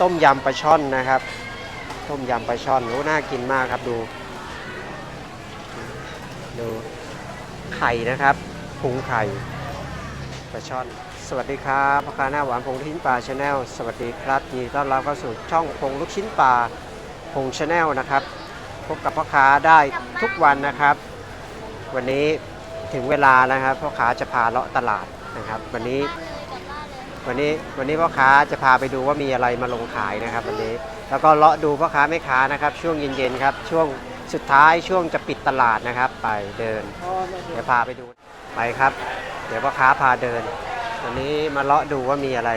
ต้มยำปลาช่อนนะครับ ต้มยำปลาช่อนโอ้น่ากินมากครับดู ดูไข่นะครับพุงไข่ปลาช่อน สวัสดีครับพ่อค้าหน้าหวานพงลูกชิ้นปลาชาแนลสวัสดีครับยินดีต้อนรับเข้าสู่ช่องพงลูกชิ้นปลาพงชาแนลนะครับ พบกับพ่อค้าได้ทุกวันนะครับ วันนี้ถึงเวลาแล้วครับพ่อค้าจะพาเลาะตลาดนะครับ วันนี้ วันนี้วันนี้พ่อค้าจะพาไปดูว่ามีอะไรมาลงขายนะครับวันนี้ แล้วก็เลาะดูพ่อค้าแม่ค้านะครับ ช่วงเย็นๆครับ ช่วงสุดท้ายช่วงจะปิดตลาดนะครับ ไปเดิน เดี๋ยวพาไปดูไปครับ เดี๋ยวพ่อค้าพาเดิน วันนี้มาเลาะดูว่ามีอะไร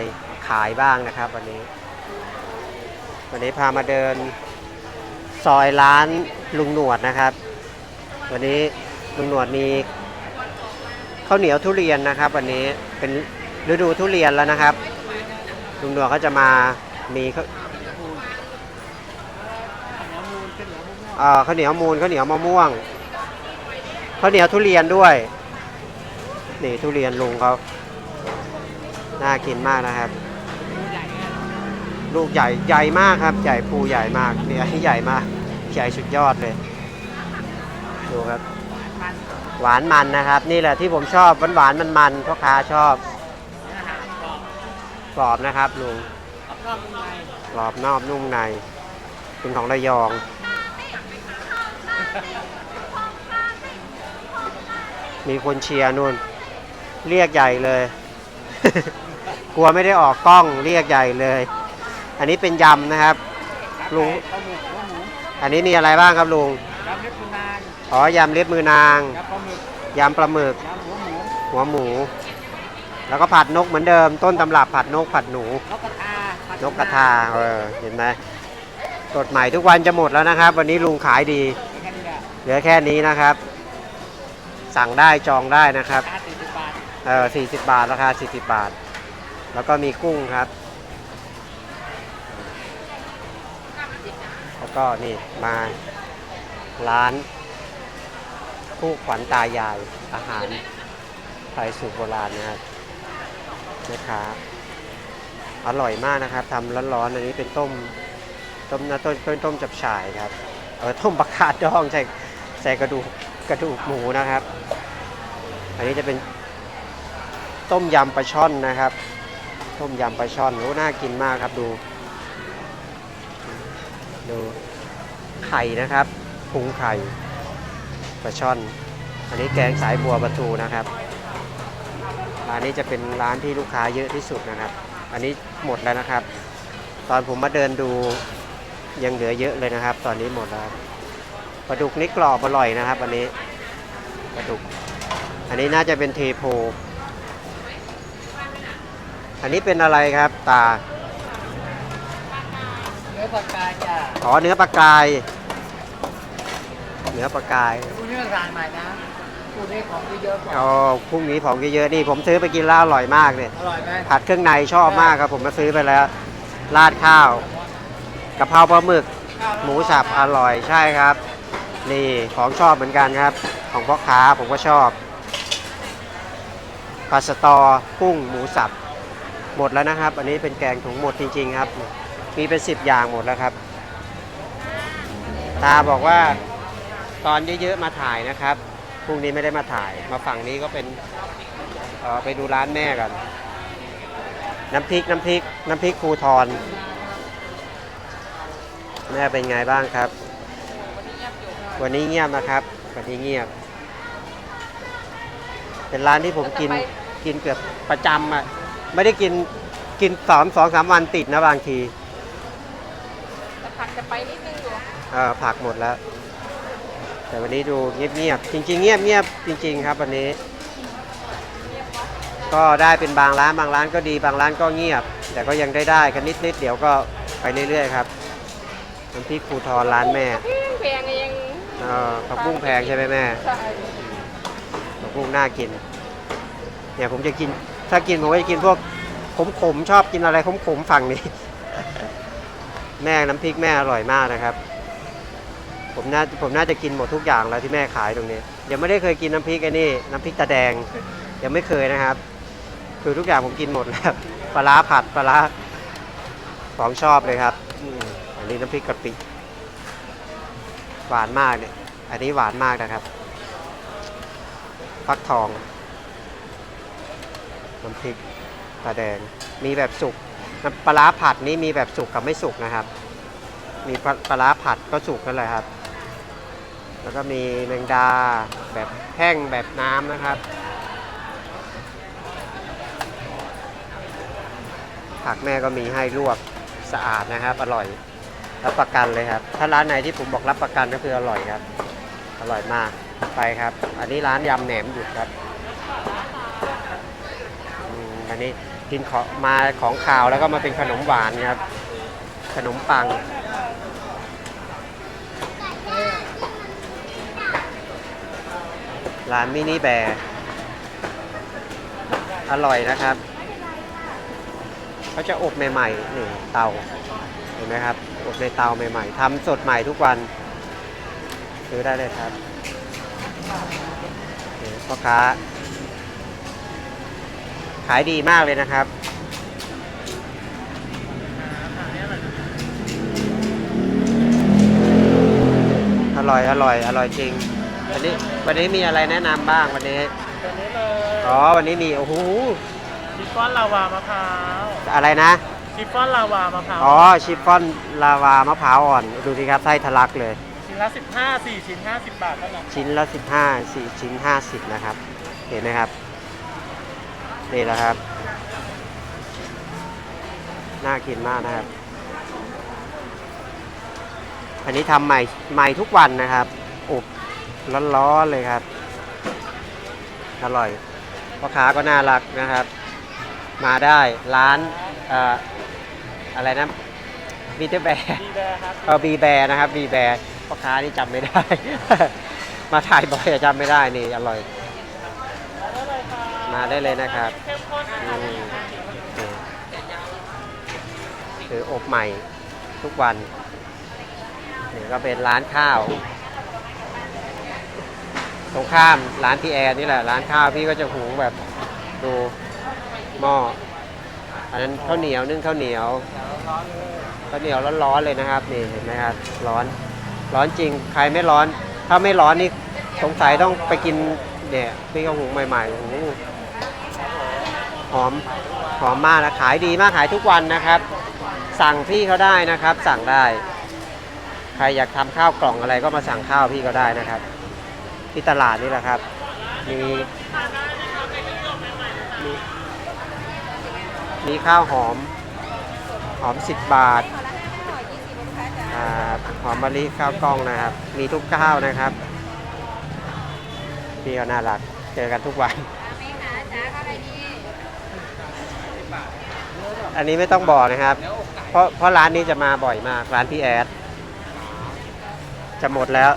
ขายบ้างนะครับ วันนี้ วันนี้พามาเดิน ซอยร้านลุงหนวดนะครับ วันนี้ลุงหนวดมีข้าวเหนียวทุเรียนนะครับ วันนี้เป็น ฤดูทุเรียนแล้วนะครับลุงหนวดเขาจะมามีข้าวเอ่อข้าวเหนียวมูลข้าวเหนียวมะม่วงข้าวเหนียวทุเรียนด้วยนี่ทุเรียนลุงเขาน่ากินมากนะครับ ลูกใหญ่ใหญ่มากครับ ใหญ่ภูใหญ่มากเนี่ยใหญ่มากใหญ่สุดยอดเลยดูครับ หวานมันนะครับ นี่แหละที่ผมชอบหวานหวานมันมันพ่อค้าชอบ รอบนะครับลุงกรอบนอกนุ่มใน เป็นของระยอง มีคนเชียร์นู่น เรียกใหญ่เลย กลัวไม่ได้ออกกล้องเรียกใหญ่เลย อันนี้เป็นยำนะครับลุงข้าวหมูข้าวหมูอันนี้มีอะไรบ้างครับลุงยำเล็บมือนางอ๋อยำเล็บมือนางยำปลาหมึกยำปลาหมึกยำหัวหมูหัวหมู แล้วก็ผัดนกเหมือนเดิม ต้นตำรับผัดนกผัดหนู นกกระทานกกระทาเออเห็นไหมสดใหม่ทุกวันจะหมดแล้วนะครับ วันนี้ลุงขายดีแค่นี้แหละเหลือแค่นี้นะครับ สั่งได้จองได้นะครับค่าสี่สิบบาทเออ40บาทราคา40บาท แล้วก็มีกุ้งครับ แล้วก็นี่มาร้านคู่ขวัญตายายอาหารไทยสูตรโบราณนะครับ แม่ค้าอร่อยมากนะครับทำร้อนๆอันนี้เป็นต้มต้มนะต้นต้นต้มจับฉ่ายครับเออต้มปลาคาดดองใส่ใส่กระดูกกระดูกหมูนะครับ อันนี้จะเป็นต้มยำปลาช่อนนะครับ ต้มยำปลาช่อนโอ้น่ากินมากครับดู ดูไข่นะครับพุงไข่ปลาช่อน อันนี้แกงสายบัวปลาทูนะครับ ร้านนี้จะเป็นร้านที่ลูกค้าเยอะที่สุดนะครับ อันนี้หมดแล้วนะครับ ตอนผมมาเดินดูยังเหลือเยอะเลยนะครับ ตอนนี้หมดแล้วปลาดุกนี่กรอบอร่อยนะครับอันนี้ปลาดุก อันนี้น่าจะเป็นเทโพ อันนี้เป็นอะไรครับตา เนื้อปลากายจ้ะอ๋อเนื้อปลากาย เนื้อปลากายคุณเนื้อทานใหม่นะ คุณนี่ของเยอะๆกว่าอ๋อพรุ่งนี้ของเยอะๆนี่ผมซื้อไปกินแล้วอร่อยมากเลยอร่อยไหมผัดเครื่องในชอบมากครับ ผมมาซื้อไปแล้วราดข้าวกะเพราปลาหมึก หมูสับอร่อยใช่ครับ นี่ของชอบเหมือนกันครับ ของพ่อค้าผมก็ชอบปลาสตอกุ้งหมูสับหมดแล้วนะครับ อันนี้เป็นแกงถุงหมดจริง ๆ ครับ มีเป็นสิบอย่างหมดแล้วครับ ตาบอกว่าตอนเยอะๆมาถ่ายนะครับ รุ่งนี้ไม่ได้มาถ่าย มาฝั่งนี้ก็เป็นเอ่อไปดูร้านแม่กัน น้ำพริกน้ำพริกน้ำพริกครูทอนแม่เป็นไงบ้างครับ วันนี้เงียบนะครับ วันนี้เงียบ เป็นร้านที่ผมกินกินเกือบประจำอะ ไม่ได้กินกินสองสองสามวันติดนะบางทีแต่ผัดจะไปนิดนึงอยู่เออผักหมดแล้ว แต่วันนี้ดูเงียบๆจริง ๆ เงียบๆจริง ๆ ครับวันนี้ ก็ได้เป็นบางร้านบางร้านก็ดีบางร้านก็เงียบ แต่ก็ยังได้ได้กันนิดๆเดี๋ยวก็ไปเรื่อยๆครับน้ำพริกภูทรร้านแม่แพงๆเองเออผักบุ้งแพงใช่ไหมแม่ใช่ผักบุ้งน่ากินเนี่ยผมจะกินถ้ากินผมก็จะกินพวกขมๆชอบกินอะไรขมๆฝั่งนี้ แม่น้ำพริกแม่อร่อยมากนะครับ ผมน่าผมน่าจะกินหมดทุกอย่างแล้วที่แม่ขายตรงนี้ยังไม่ได้เคยกินน้ำพริกไอ้นี่น้ำพริกตาแดงยังไม่เคยนะครับ คือทุกอย่างผมกินหมดแล้วปลาร้าผัดปลาร้าของชอบเลยครับอันนี้น้ำพริกกะปิหวานมากเนี่ย อันนี้หวานมากนะครับฟักทองน้ำพริกปลาแดงมีแบบสุกปลาร้าผัดนี่มีแบบสุกกับไม่สุกนะครับ มีปลาปลาร้าผัดก็สุกกันเลยครับ แล้วก็มีแมงดาแบบแห้งแบบน้ำนะครับ ผักแม่ก็มีให้ลวกสะอาดนะครับ อร่อยรับประกันเลยครับ ถ้าร้านไหนที่ผมบอกรับประกันก็คืออร่อยครับ อร่อยมากไปครับ อันนี้ร้านยำแหนมหยุดครับอันนี้กินของมาของข่าวแล้วก็มาเป็นขนมหวานครับ ขนมปัง ร้านมินิแบร์อร่อยนะครับเขาจะอบใหม่ๆนี่เตาเห็นไหมครับอบในเตาใหม่ๆทำสดใหม่ทุกวันซื้อได้เลยครับพ่อค้า ขายดีมากเลยนะครับอร่อย อร่อย อร่อยจริง วันนี้วันนี้มีอะไรแนะนำบ้างวันนี้ ตัวนี้เลยอ๋อ วันนี้มี โอ้โห ชิฟฟ่อนลาวามะพร้าวอะไรนะ ชิฟฟ่อนลาวามะพร้าวอ๋อ ชิฟฟ่อนลาวามะพร้าวอ่อน ดูสิครับไส้ทะลักเลย ชิ้นละ15 4ชิ้น50 บาทเท่านั้นชิ้นละ 15 4 ชิ้น 50 นะครับ เห็นไหมครับ นี่แหละครับ น่ากินมากนะครับ อันนี้ทำใหม่ใหม่ทุกวันนะครับอบ ร้อนๆเลยครับ อร่อยพ่อค้าก็น่ารักนะครับ มาได้ร้านเอ่ออะไรนะบีเตอร์แบร์ดีแบร์ครับเออบีแบร์นะครับบีแบร์พ่อค้านี่จำไม่ได้ มาถ่ายบ่อยอะจำไม่ได้นี่อร่อยได้เลยค่ะมาได้เลยนะครับเข้มข้นนะอืคะมนี่คืออบใหม่ทุกวันนี่ก็เป็นร้านข้าว ตรงข้ามร้านพี่แอนนี่แหละร้านข้าวพี่ก็จะหุงแบบดูหม้ออันนั้นข้าวเหนียวนึ่งข้าวเหนียวข้าวเหนียวร้อนๆเลยนะครับนี่เห็นไหมครับร้อนร้อนจริงใครไม่ร้อน ถ้าไม่ร้อนนี่สงสัยต้องไปกินเนี่ยพี่ก็หุงใหม่ๆโอ้โหหอมหอมมากนะขายดีมากขายทุกวันนะครับ สั่งพี่เขาได้นะครับ สั่งได้ ใครอยากทำข้าวกล่องอะไรก็มาสั่งข้าวพี่ก็ได้นะครับ ที่ตลาดนี่แหละครับ มี มีข้าวหอม หอม 10 บาทอ่าหอมมะลิข้าวกล้องนะครับ มีทุกข้าวนะครับพี่ก็น่ารัก เจอกันทุกวัน อันนี้ไม่ต้องบอกนะครับ เพราะเพราะร้านนี้จะมาบ่อยมาก ร้านพี่แอด จะหมดแล้ว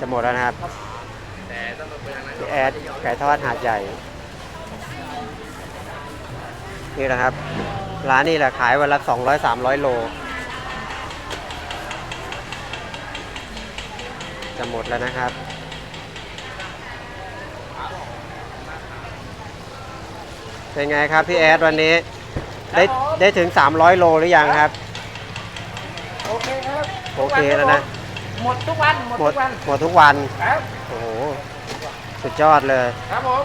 จะหมดแล้วนะครับ พี่แอดไก่ทอดหาดใหญ่ นี่นะครับ ร้านนี้แหละขายวันละ200 300 โล จะหมดแล้วนะครับ เป็นไงครับพี่แอดวันนี้ ได้ได้ถึง 300 โลหรือยังครับ โอเคครับ โอเคแล้วนะ หมดทุกวัน หมดหมทุดกวัน หมดทุกวัน ครับ โอ้โห สุดยอดเลย ครับผม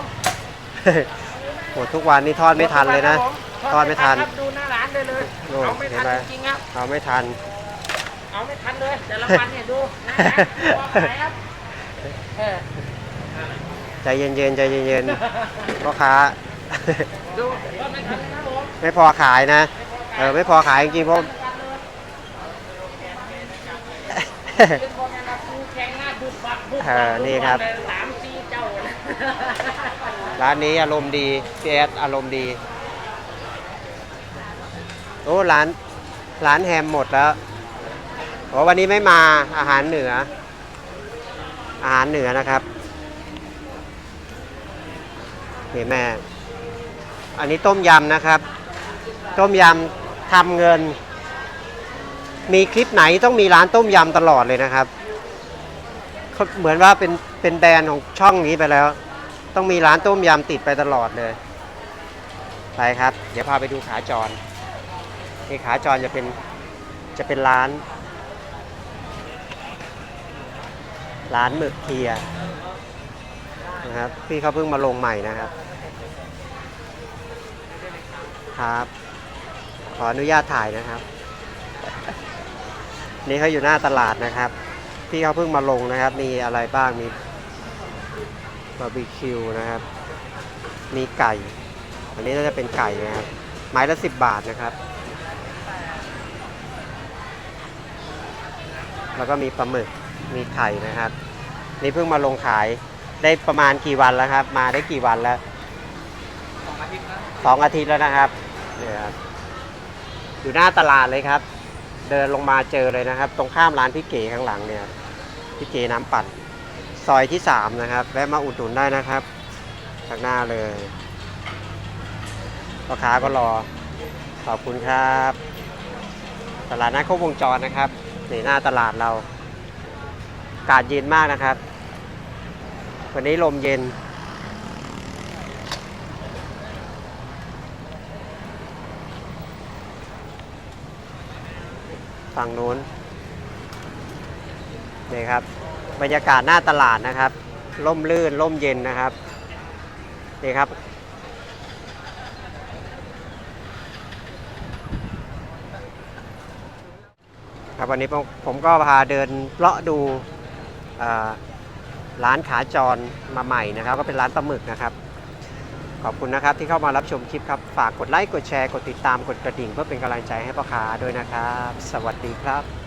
หมดทุกวันนี่ทอดไม่ทันเลยนะ ทอดไม่ทันครับดูหน้าร้านได้เลยโน่นเอาไม่ทันเห็นไหมจริงๆครับเอาไม่ทัน เอาไม่ทันเลยแต่ละวันเนี่ยดูหน้าร้านพอขายครับเออใจเย็นๆใจเย็นๆพ่อค้าดูก็ไม่ทันเลยครับผมไม่พอขายนะเออไม่พอขายจริงๆเพราะเป็นคนงานรับซื้อแข่งหน้าบุบบับบุบเอบัอนี่ครับ ร้านนี้อารมณ์ดีพี่แอดอารมณ์ดี โอ้ร้านร้านแฮมหมดแล้วโอ้วันนี้ไม่มาอาหารเหนือ อาหารเหนือนะครับนี่แม่ อันนี้ต้มยำนะครับ ต้มยำทำเงิน มีคลิปไหนต้องมีร้านต้มยำตลอดเลยนะครับเขาเหมือนว่าเป็น เป็นแบรนด์ของช่องนี้ไปแล้ว ต้องมีร้านต้มยำติดไปตลอดเลย ไปครับ เดี๋ยวพาไปดูขาจรนี่ขาจรจะเป็นจะเป็นร้าน ร้านหมึกเทียนะครับพี่เขาเพิ่งมาลงใหม่นะครับ ครับ ขออนุญาตถ่ายนะครับ นี่เขาอยู่หน้าตลาดนะครับ พี่เขาเพิ่งมาลงนะครับ มีอะไรบ้างมี บาร์บีคิวนะครับ มีไก่ อันนี้น่าจะเป็นไก่นะครับ ไม้ละสิบบาทนะครับ แล้วก็มีปลาหมึก มีไข่นะครับ นี่เพิ่งมาลงขายได้ประมาณกี่วันแล้วครับ มาได้กี่วันแล้วสองอาทิตย์นะสองอาทิตย์แล้วนะครับเนี่ยครับ อยู่หน้าตลาดเลยครับ เดินลงมาเจอเลยนะครับ ตรงข้ามร้านพี่เก๋ข้างหลังเนี่ย พี่เก๋น้ำปั่น ซอยที่สามนะครับ แวะมาอุดหนุนได้นะครับข้างหน้าเลยพ่อค้าก็รอ ขอบคุณครับ ตลาดนัดครบวงจรนะครับนี่หน้าตลาดเรา อากาศเย็นมากนะครับ วันนี้ลมเย็น ฝั่งนู้นนี่ครับ บรรยากาศหน้าตลาดนะครับ ร่มรื่นร่มเย็นนะครับ นี่ครับ ครับวันนี้ผมก็พาเดินเลาะดูร้านขาจรมาใหม่นะครับ ก็เป็นร้านปลาหมึกนะครับ ขอบคุณนะครับที่เข้ามารับชมคลิปครับ ฝากกดไลค์ กดแชร์ กดติดตาม กดกระดิ่ง เพื่อเป็นกำลังใจให้พ่อค้าด้วยนะครับ สวัสดีครับ